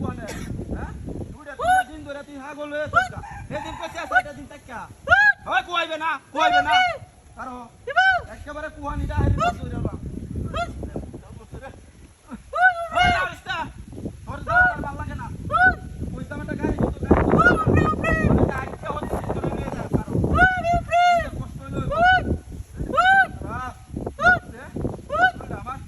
কোনে হ্যাঁ? তিনটা দিন ধরে তুই হাগল লয়ে আসছ এদিন কইছে আছে এটা দিন তাক্কা হয় কুয়াইবে না কুয়াইবে না। আরও একেবারে কুহানিটা হারি বসে রে বাবা ওই না রিস্তা তোর দাও আর ভালো লাগে না কইতাম একটা গাড়ি তো গাড়ি তো আজকে হচ্ছে তোর নিয়ে যা পারো কষ্ট হইল রাস আমার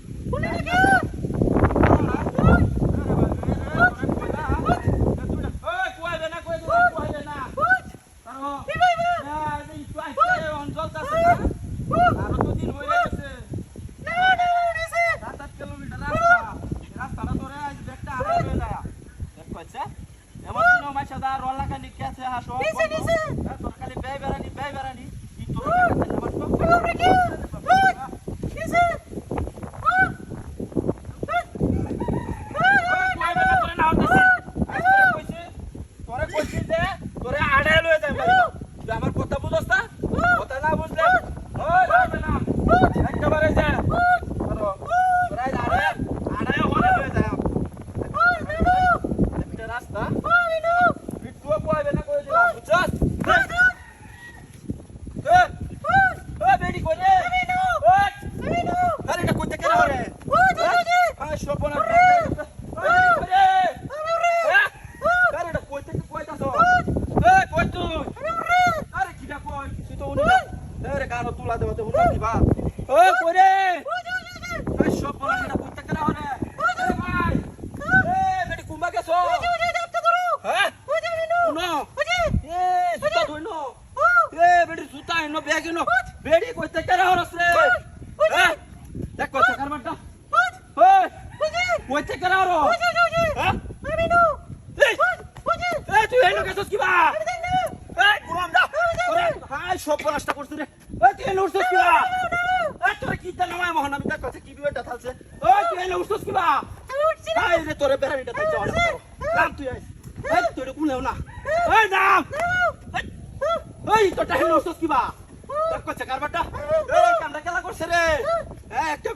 আমার কথা বুঝছ না? কথা না বুঝলে ওই যাবে না। একেবারে যা। ধরো। তোরা আড়ে আড়ে হলে হয়ে যায় এটা রাস্তা বিটুয়া পাইবে না কই দিলাম বুঝছস এ এ বেডি কই রে ওই আরে এটা কইতে কেন রে আয় শোপনা আরে এটা কইতে কি কইতাছ এ কই তুই আরে কিটা কই তুই তো উনি আরে কানো তুলা দিবা ও কই রে আয় শোপনা এটা কইতে কেন রে আরে ভাই বেডি কুম্বা গেছো হ্যাঁ সুতা ধইনো এ বেডি সুতা এনো ব্যাগ এনো বেডি কইতে কেন হরস রে হ্যাঁ দেখ কত কারবারটা ওই কইতে কেন হরো হ্যাঁ এই এই তুই এনো গেছস গুলাম দা ওরে সব নষ্ট করছিস রে। এই তুই উঠছস কিবা এই তোরে কি জানো মা মোহন আমি দেখ কত কি বিয়েটা থালছে? ওই তুই এনো উঠছস কিবা হাই রে তোরে বেরানিটা থালছে অনেক নাম তুই আইস এই তোরে কুলেও না। এই নাম এই তোটা এনো উঠছস কিবা দেখ কত কারবারটা। এই কামড়া খেলা করছে রে। এই একটা